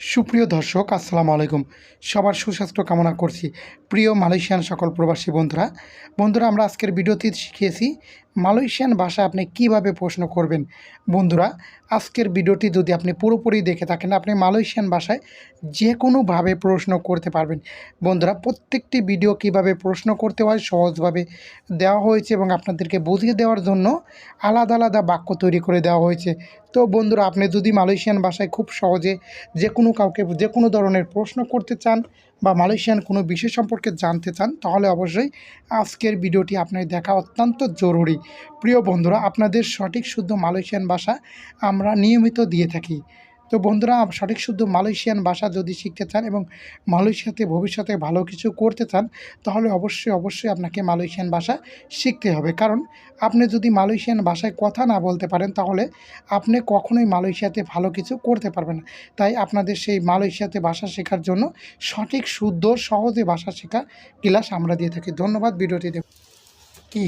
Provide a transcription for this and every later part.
সুপ্রিয় দর্শক, আসসালামু আলাইকুম। সবার সুস্বাস্থ্য কামনা করছি। প্রিয় মালয়েশিয়ান সকল প্রবাসী বন্ধুরা বন্ধুরা, আমরা আজকের ভিডিওতে শিখিয়েছি মালয়েশিয়ান ভাষা আপনি কীভাবে প্রশ্ন করবেন? বন্ধুরা, আজকের ভিডিওটি যদি আপনি পুরোপুরি দেখে থাকেন, আপনি মালয়েশিয়ান ভাষায় যে কোনোভাবে প্রশ্ন করতে পারবেন। বন্ধুরা, প্রত্যেকটি ভিডিও কীভাবে প্রশ্ন করতে হয় সহজভাবে দেওয়া হয়েছে এবং আপনাদেরকে বুঝিয়ে দেওয়ার জন্য আলাদা আলাদা বাক্য তৈরি করে দেওয়া হয়েছে। তো বন্ধুরা, আপনি যদি মালয়েশিয়ান ভাষায় খুব সহজে যে কোনো কাউকে যে কোনো ধরনের প্রশ্ন করতে চান বা মালয়েশিয়ান কোনো বিষয় সম্পর্কে জানতে চান, তাহলে অবশ্যই আজকের ভিডিওটি আপনার দেখা অত্যন্ত জরুরি। প্রিয় বন্ধুরা, আপনাদের সঠিক শুদ্ধ মালয়েশিয়ান ভাষা আমরা নিয়মিত দিয়ে থাকি। তো বন্ধুরা, সঠিক শুদ্ধ মালয়েশিয়ান ভাষা যদি শিখতে চান এবং মালয়েশিয়াতে ভবিষ্যতে ভালো কিছু করতে চান, তাহলে অবশ্যই অবশ্যই আপনাকে মালয়েশিয়ান ভাষা শিখতে হবে। কারণ আপনি যদি মালয়েশিয়ান ভাষায় কথা না বলতে পারেন, তাহলে আপনি কখনোই মালয়েশিয়াতে ভালো কিছু করতে পারবেন না। তাই আপনাদের সেই মালয়েশিয়াতে ভাষা শেখার জন্য সঠিক, শুদ্ধ, সহজে ভাষা শেখা ক্লাস আমরা দিয়ে থাকি। ধন্যবাদ ভিডিওটি দেখ কি?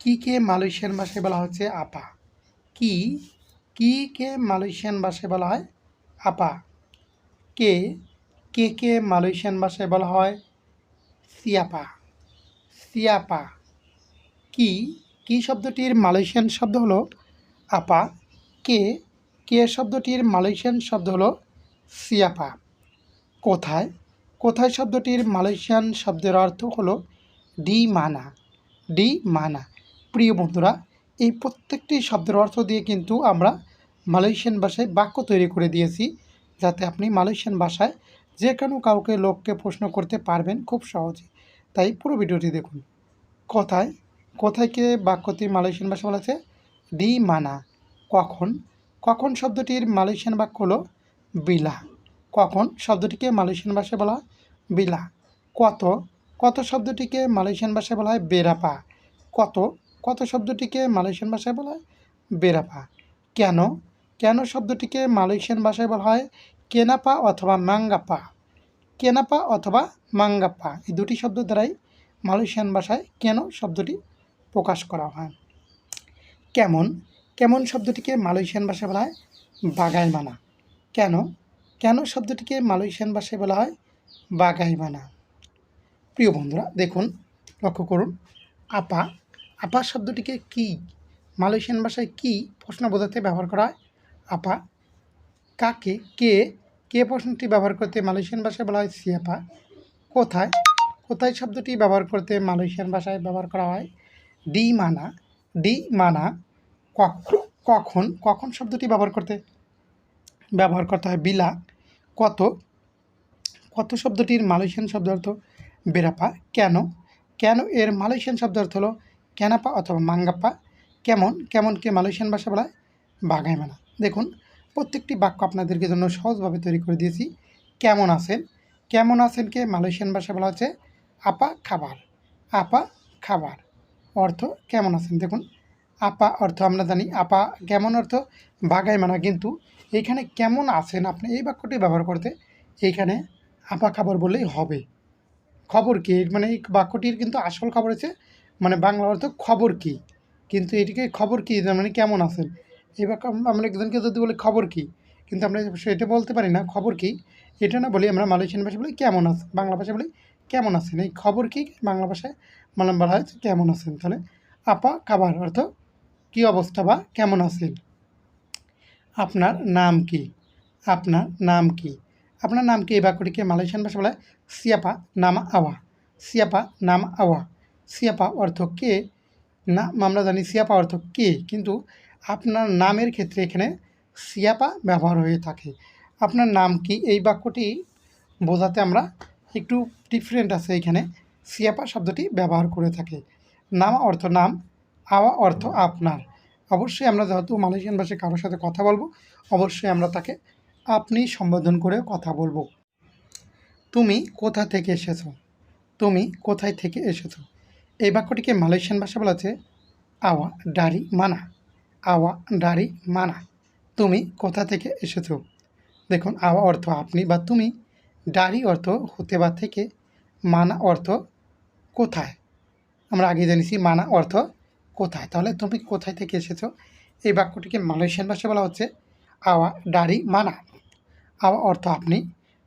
কি কে মালয়েশিয়ান ভাষায় বলা হচ্ছে আপা? কি কি কে মালয়েশিয়ান ভাষায় বলা হয়? আপা, কে কে কে মালয়েশিয়ান ভাষায় বলা হয়? সিয়াপা সিয়াপা, কি কি শব্দটির মালয়েশিয়ান শব্দ হলো? আপা, কে কে শব্দটির মালয়েশিয়ান শব্দ হলো? সিয়াপা, কোথায়? কোথায় শব্দটির মালয়েশিয়ান শব্দের অর্থ হলো ডি মানা ডি মানা। প্রিয় বন্ধুরা এই প্রত্যেকটি শব্দের অর্থ দিয়ে কিন্তু আমরা মালয়েশিয়ান ভাষায় বাক্য তৈরি করে দিয়েছি, যাতে আপনি মালয়েশিয়ান ভাষায় যে কোনো কাউকে লোককে প্রশ্ন করতে পারবেন খুব সহজে। তাই পুরো ভিডিওটি দেখুন। কোথায় কোথায়কে বাক্যটি মালয়েশিয়ান ভাষা বলা আছে ডি মানা। কখন? কখন শব্দটির মালয়েশিয়ান বাক্য হলো বিলা। কখন শব্দটিকে মালয়েশিয়ান ভাষায় বলা বিলা? কত? কত শব্দটিকে মালয়েশিয়ান ভাষায় বলা হয় বেরাপা কত? কত শব্দটিকে মালয়েশিয়ান ভাষায় বলা হয়? বেরাপা কেন? কেন শব্দটিকে মালয়েশিয়ান ভাষায় বলা হয়? কেনাপা অথবা মাঙ্গাপা। কেনাপা অথবা মাঙ্গাপা এই দুটি শব্দ দ্বারাই মালয়েশিয়ান ভাষায় কেন শব্দটি প্রকাশ করা হয়? কেমন? কেমন শব্দটিকে মালয়েশিয়ান ভাষায় বলা হয়? বাগাই মানা কেন? কেন শব্দটিকে মালয়েশিয়ান ভাষায় বলা হয়? বাগাই মানা প্রিয় বন্ধুরা, দেখুন, লক্ষ্য করুন। আপা আপা শব্দটিকে কি? মালয়েশিয়ান ভাষায় কি প্রশ্ন বোঝাতে ব্যবহার করা হয়? আপা, কাকে, কে কে প্রশ্নটি ব্যবহার করতে মালয়েশিয়ান ভাষায় বলা হয় সিয়াপা কোথায়? কোথায় শব্দটি ব্যবহার করতে মালয়েশিয়ান ভাষায় ব্যবহার করা হয়? ডি মানা ডি মানা কখ- কখন কখন শব্দটি ব্যবহার করতে ব্যবহার করতে হয়? বিলা, কত কত শব্দটির মালয়েশিয়ান শব্দ অর্থ বেরাপা কেন? কেন এর মালয়েশিয়ান শব্দ অর্থ হলো ক্যানাপা অথবা মাঙ্গাপা কেমন, কেমনকে মালয়েশিয়ান ভাষা বলা হয়? বাগাই মানা দেখুন, প্রত্যেকটি বাক্য আপনাদেরকে জন্য সহজভাবে তৈরি করে দিয়েছি। কেমন আছেন? কেমন আছেনকে মালয়েশিয়ান ভাষা বলা হচ্ছে আপা খাবার। আপা খাবার। অর্থ কেমন আছেন? দেখুন, আপা অর্থ আমরা জানি, আপা কেমন অর্থ? বাগাই মানা কিন্তু এইখানে কেমন আছেন আপনি? এই বাক্যটি ব্যবহার করতে এইখানে আপা খাবার বললেই হবে। খবর কি? মানে এই বাক্যটির কিন্তু আসল খবর হচ্ছে মানে বাংলা অর্থ খবর কি? কিন্তু এটিকে খবর কি? মানে কেমন আছেন? বাক্য আমরা একজনকে যদি বলি খবর কি? কিন্তু আমরা সেটা বলতে পারি না, খবর কি? এটা না বলি আমরা মালয়েশিয়ান ভাষা বলি কেমন আছেন বাংলা ভাষা বলি কেমন আছেন? এই খবর কি? বাংলা ভাষায় মালাম বলা হয় কেমন আছেন? তাহলে আপা খাবার অর্থ কি অবস্থা বা কেমন আছেন? আপনার নাম কি? আপনার নাম কি? আপনার নাম কি? এই বাক্যটিকে মালয়েশিয়ান ভাষা বলা সিয়াপা নাম আওয়া। সিয়াপা নাম আওয়া। সিয়াপা অর্থ কে? না আমরা জানি সিয়াপা অর্থ কে, কিন্তু আপনার নামের ক্ষেত্রে এখানে সিয়াপা ব্যবহার হয়ে থাকে। আপনার নাম কি? এই বাক্যটি বোঝাতে আমরা একটু ডিফারেন্ট আছে এখানে। সিয়াপা শব্দটি ব্যবহার করে থাকে। নাম অর্থ নাম, আওয়া অর্থ আপনার। অবশ্যই আমরা যেহেতু মালয়েশিয়ান ভাষায় কারোর সাথে কথা বলব, অবশ্যই আমরা তাকে আপনি সম্বোধন করে কথা বলব। তুমি কোথা থেকে এসেছ? তুমি কোথায় থেকে এসেছ? এই বাক্যটিকে মালয়েশিয়ান ভাষা বলা আছে আওয়া ডারি মানা আওয়া ডারি মানা তুমি কোথা থেকে এসেছ? দেখুন, আওয়া অর্থ আপনি বা তুমি। ডারি অর্থ হতে বা থেকে। মানা অর্থ কোথায়? আমরা আগে জেনেছি মানা অর্থ কোথায়। তাহলে তুমি কোথায় থেকে এসেছ? এই বাক্যটিকে মালয়েশিয়ান ভাষায় বলা হচ্ছে আওয়া ডারি মানা আওয়া অর্থ আপনি।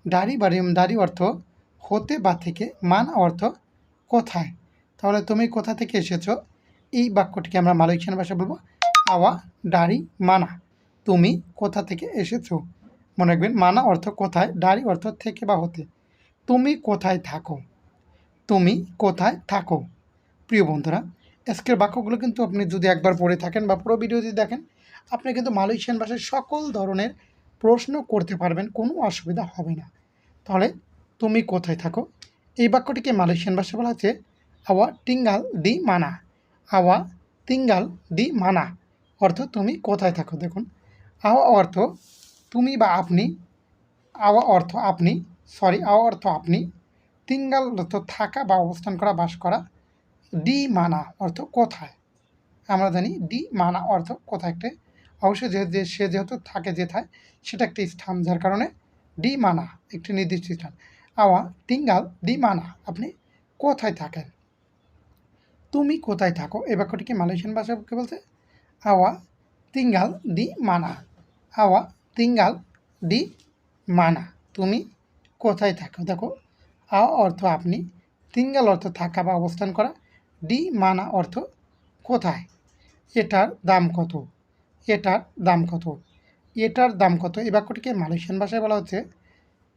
দাড়ি বা দাড়ি অর্থ হতে বা থেকে। মান অর্থ কোথায়? তাহলে তুমি কোথা থেকে এসেছ? এই বাক্যটিকে আমরা মালয়েশিয়ান ভাষায় বলব, আওয়া দাড়ি মানা। তুমি কোথা থেকে এসেছ? মনে রাখবেন, মানা অর্থ কোথায় দাড়ি অর্থ থেকে বা হতে। তুমি কোথায় থাকো? তুমি কোথায় থাকো? প্রিয় বন্ধুরা, আজকের বাক্যগুলো কিন্তু আপনি যদি একবার পড়ে থাকেন বা পুরো ভিডিও যদি দেখেন, আপনি কিন্তু মালয়েশিয়ান ভাষায় সকল ধরনের প্রশ্ন করতে পারবেন, কোনো অসুবিধা হবে না। তাহলে তুমি কোথায় থাকো? এই বাক্যটিকে মালয়েশিয়ান ভাষা বলা হচ্ছে আওয়া টিঙ্গাল দি মানা। আওয়া তিঙ্গাল দি মানা। অর্থ তুমি কোথায় থাকো দেখুন। আওয়া অর্থ তুমি বা আপনি। আওয়া অর্থ আপনি সরি আওয়া অর্থ আপনি। তিঙ্গাল অর্থ থাকা বা অবস্থান করা, বাস করা। ডি মানা অর্থ কোথায়? আমরা জানি ডি মানা অর্থ কোথায় একটা। অবশ্যই যে যে সে যেহেতু থাকে যেথায় সেটা একটি স্থান যার কারণে ডি মানা একটি নির্দিষ্ট স্থান। আওয়া টিঙ্গাল ডি মানা। আপনি কোথায় থাকেন? তুমি কোথায় থাকো? এই বাক্যটিকে মালয়েশিয়ান ভাষায় কে বলছে? আওয়া তিঙ্গাল ডি মানা। আওয়া তিঙ্গাল ডি মানা। তুমি কোথায় থাকো? দেখো আওয়া অর্থ আপনি, তিঙ্গাল অর্থ থাকা বা অবস্থান করা ডি মানা অর্থ কোথায়? এটার দাম কত? এটার দাম কত? এটার দাম কত? এই বাক্যটিকে মালয়েশিয়ান ভাষায় বলা হচ্ছে,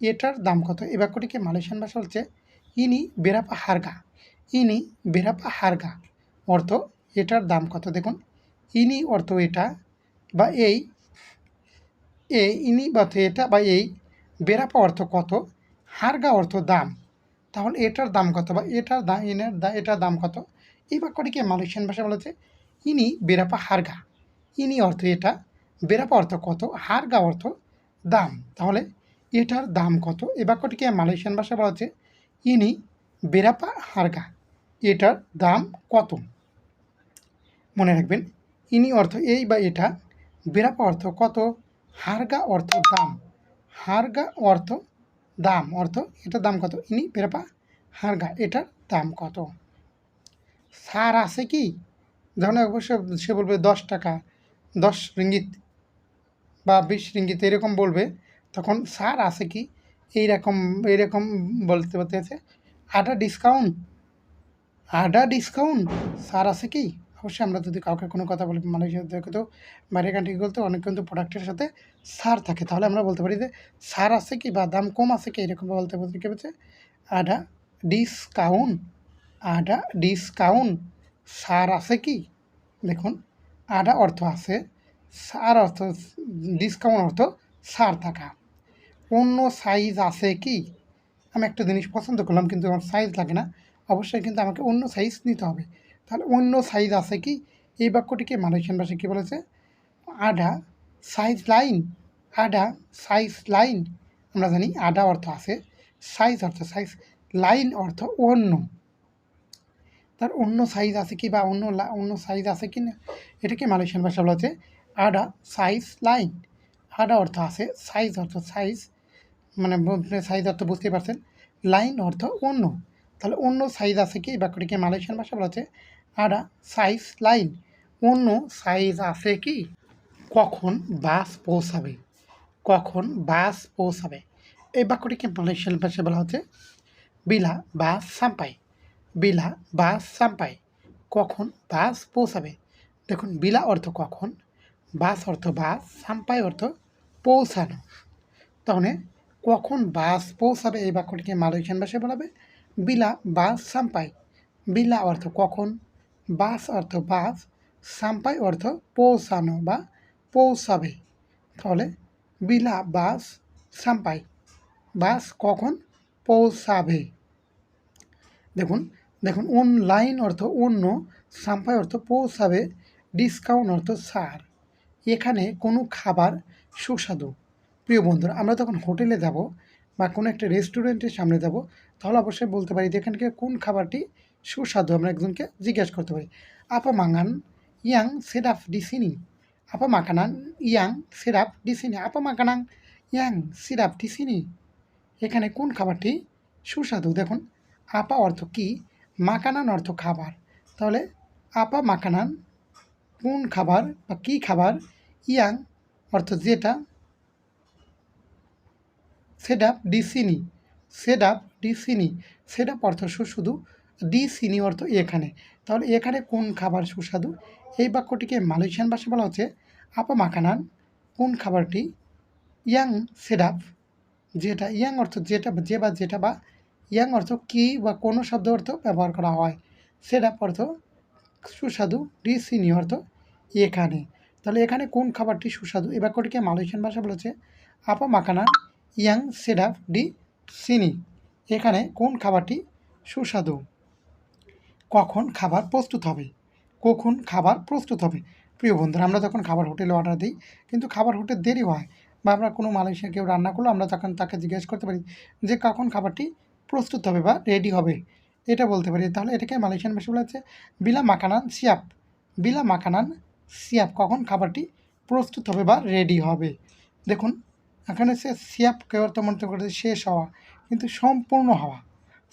এটার দাম কত? এই বাক্যটিকে মালয়েশিয়ান ভাষা হচ্ছে, ইনি বেরাপা হারগা। ইনি বেরাপা হারগা। অর্থ, এটার দাম কত দেখুন? ইনি অর্থ এটা বা এই, এ ইনি বা এটা বা এই বেরাপা অর্থ কত? হারগা অর্থ দাম। তাহলে এটার দাম কত বা এটার দাম ইনের দা, এটার দাম কত? এই বাক্যটিকে মালয়েশিয়ান ভাষা বলেছে ইনি বেরাপা হারগা। ইনি অর্থ এটা বেরাপা অর্থ কত? হারগা অর্থ দাম। তাহলে এটার দাম কত? এ বাক্যটিকে মালয়েশিয়ান ভাষা বলা হচ্ছে ইনি বেরাপা হারগা। এটার দাম কত? মনে রাখবেন, ইনি অর্থ এই বা এটা, বেরাপা অর্থ কত? হারগা অর্থ দাম। হারগা অর্থ দাম। অর্থ এটার দাম কত? ইনি বেরাপা হারগা এটার দাম কত? সার আছে কি? ধরুন অবশ্য সে বলবে দশ টাকা, দশ রিঙ্গিত বা বিশ রিঙ্গিত এরকম বলবে, তখন সার আছে কি? এইরকম এইরকম বলতে বলতে আছে আটা ডিসকাউন্ট আডা ডিসকাউন্ট? সার আছে কি? অবশ্যই আমরা যদি কাউকে কোনো কথা বলি মালয়েশিয়া থেকে তো বাইরের কান্ট্রি বলতে অনেক কিন্তু প্রোডাক্টের সাথে সার থাকে। তাহলে আমরা বলতে পারি যে সার আছে কি বা দাম কম আছে কি? এরকম বলতে বলতে কী বলছে আডা ডিসকাউন্ট। আডা ডিসকাউন্ট। সার আছে কি? দেখুন, আডা অর্থ আছে, সার অর্থ, ডিসকাউন্ট অর্থ সার থাকা। অন্য সাইজ আছে কি? আমি একটা জিনিস পছন্দ করলাম কিন্তু আমার সাইজ লাগে না। অবশ্যই কিন্তু আমাকে অন্য সাইজ নিতে হবে। তাহলে অন্য সাইজ আছে কি? এই বাক্যটিকে মালয়েশিয়ান ভাষায় কী বলেছে? আডা সাইজ লাইন আডা সাইজ লাইন আমরা জানি আডা অর্থ আছে সাইজ অর্থ সাইজ লাইন অর্থ অন্য। তার অন্য সাইজ আছে কি বা অন্য অন্য সাইজ আছে কি না? এটাকে মালয়েশিয়ান ভাষা বলা হচ্ছে আডা সাইজ লাইন আডা অর্থ আছে সাইজ অর্থ সাইজ মানে সাইজ অর্থ বুঝতেই পারছেন। লাইন অর্থ অন্য। তাহলে অন্য সাইজ আছে কি? বাক্যটিকে মালয়েশিয়ান ভাষা বলা হচ্ছে? আডা সাইজ লাইন অন্য সাইজ আছে কি? কখন বাস পৌঁছাবে? কখন বাস পৌঁছাবে? এই বাক্যটিকে মালয়েশিয়ান ভাষায় বলা হচ্ছে? বিলা বাস সাম্পাই। বিলা বাস সাম্পাই। কখন বাস পৌঁছাবে? দেখুন, বিলা অর্থ কখন, বাস অর্থ বাস সাম্পাই অর্থ পৌঁছানো। তাহলে কখন বাস পৌঁছাবে? এই বাক্যটিকে মালয়েশিয়ান ভাষায় বলাবে বিলা, বাস, সাম্পাই। বিলা অর্থ কখন, বাস অর্থ বাস, সাম্পাই অর্থ পৌঁছানো বা পৌঁছাবে। তাহলে বিলা, বাস, সাম্পাই। বাস কখন পৌঁছাবে? দেখুন দেখুন অনলাইন অর্থ অন্য, সাম্পাই অর্থ পৌঁছাবে, ডিসকাউন্ট অর্থ ছাড়। এখানে কোনো খাবার সুস্বাদু। প্রিয় বন্ধুরা, আমরা তখন হোটেলে যাব বা কোনো একটা রেস্টুরেন্টের সামনে যাব, তাহলে অবশ্যই বলতে পারি যে এখানকে কোন খাবারটি সুস্বাদু আমরা একজনকে জিজ্ঞাসা করতে পারি। আপা মাঙান, ইয়াং সেরাফ ডিসিনি আপা মাকানান, ইয়াং সিরাপ ডিসিনি আপা মাকানাং, ইয়াং সিরাপ ডিসিনি এখানে কোন খাবারটি সুস্বাদু? দেখুন, আপা অর্থ কি, মাকানান অর্থ খাবার। তাহলে আপা মাকানান কোন খাবার বা কী খাবার, ইয়াং অর্থ যেটা সেডাপ ডিসিনি সেডাপ ডিসিনি সেডাপ অর্থ সুস্বাদু ডিসিনি অর্থ এখানে। তাহলে এখানে কোন খাবার সুস্বাদু? এই বাক্যটিকে মালয়েশিয়ান ভাষায় বলা হচ্ছে আপা মাখানান কোন খাবারটি? ইয়াং সেডাপ। যেটা, ইয়াং অর্থ যেটা, যে বা যেটা বা, ইয়াং অর্থ কি বা কোনো শব্দ অর্থ ব্যবহার করা হয়। সেডাপ অর্থ সুস্বাদু ডিসিনি অর্থ এখানে। তাহলে এখানে কোন খাবারটি সুস্বাদু? এই বাক্যটিকে মালয়েশিয়ান ভাষা বলেছে আপা মাকানা ইয়াং সেডাপ ডি সিনি। এখানে কোন খাবারটি সুস্বাদু? কখন খাবার প্রস্তুত হবে? কখন খাবার প্রস্তুত হবে? প্রিয় বন্ধুরা, আমরা যখন খাবার হোটেলে অর্ডার দিই, কিন্তু খাবার হোটেল দেরি হয় বা আমরা কোনো মালয়েশিয়া কেউ রান্না করল, আমরা তখন তাকে জিজ্ঞেস করতে পারি যে কখন খাবারটি প্রস্তুত হবে বা রেডি হবে। এটা বলতে পারি। তাহলে এটাকে মালয়েশিয়ান ভাষা বলা হচ্ছে বিলা মাকানান সিয়াপ। বিলা মাকানান সিয়াপ। কখন খাবারটি প্রস্তুত হবে বা রেডি হবে? দেখুন এখানে সে সিয়াপ কেউ অর্থ মনে করেছে শেষ হওয়া, কিন্তু সম্পূর্ণ হওয়া।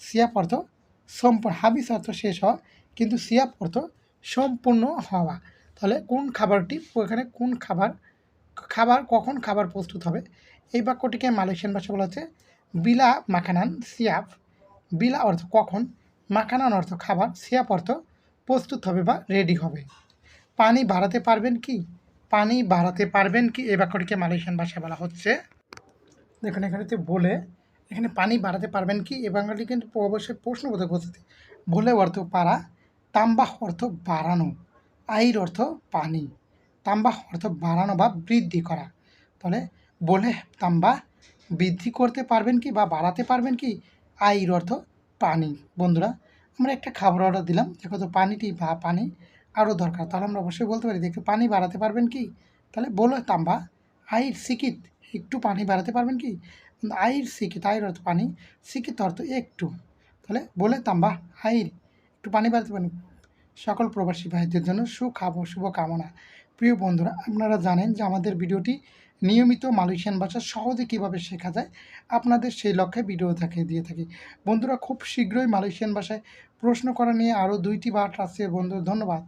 সিয়াপ অর্থ সম্পূর্ণ, হাবিস অর্থ শেষ হওয়া, কিন্তু সিয়াপ অর্থ সম্পূর্ণ হওয়া। তাহলে কোন খাবারটি, এখানে কোন খাবার খাবার কখন খাবার প্রস্তুত হবে? এই বাক্যটিকে মালয়েশিয়ান ভাষা বলা হচ্ছে বিলা মাখানান সিয়াপ। বিলা অর্থ কখন, মাখানান অর্থ খাবার, সিয়াপ অর্থ প্রস্তুত হবে বা রেডি হবে। পানি বাড়াতে পারবেন কি? পানি বাড়াতে পারবেন কি? এই বাক্যটিকে মালয়েশিয়ান ভাষায় বলা হচ্ছে। দেখুন এখানেতে বলে, এখানে পানি বাড়াতে পারবেন কি? এই বাংলাটি কিন্তু অবশ্যই প্রশ্নবোধক উপস্থিতি। বলে অর্থ পারা তাম্বাহ অর্থ বাড়ানো, আইর অর্থ পানি, তাম্বাহ অর্থ বাড়ানো বা বৃদ্ধি করা। তাহলে বলে তাম্বা বৃদ্ধি করতে পারবেন কি বা বাড়াতে পারবেন কি? আইর অর্থ পানি। বন্ধুরা, আমরা একটা খাবার অর্ডার দিলাম। দেখো তো পানিটি বা পানি আরও দরকার। তাহলে আমরা অবশ্যই বলতে পারি দেখতে পানি বাড়াতে পারবেন কি? তাহলে বলো, তাম্বা, আইর, সিকিত, একটু পানি বাড়াতে পারবেন কি? আইর, সিকিত, আইর অর্থ পানি, সিকিত অর্থ একটু। তাহলে বলে, তাম্বা, আইর, একটু পানি বাড়াতে পারেন সকল প্রবাসী ভাইদের জন্য সুখাব শুভকামনা। প্রিয় বন্ধুরা, আপনারা জানেন যে আমাদের ভিডিওটি নিয়মিত মালয়েশিয়ান ভাষা সহজে কীভাবে শেখা যায়? আপনাদের সেই লক্ষ্যে ভিডিও থাকে দিয়ে থাকি। বন্ধুরা, খুব শীঘ্রই মালয়েশিয়ান ভাষায় প্রশ্ন করা নিয়ে আরও দুইটি বাট আছে বন্ধু, ধন্যবাদ।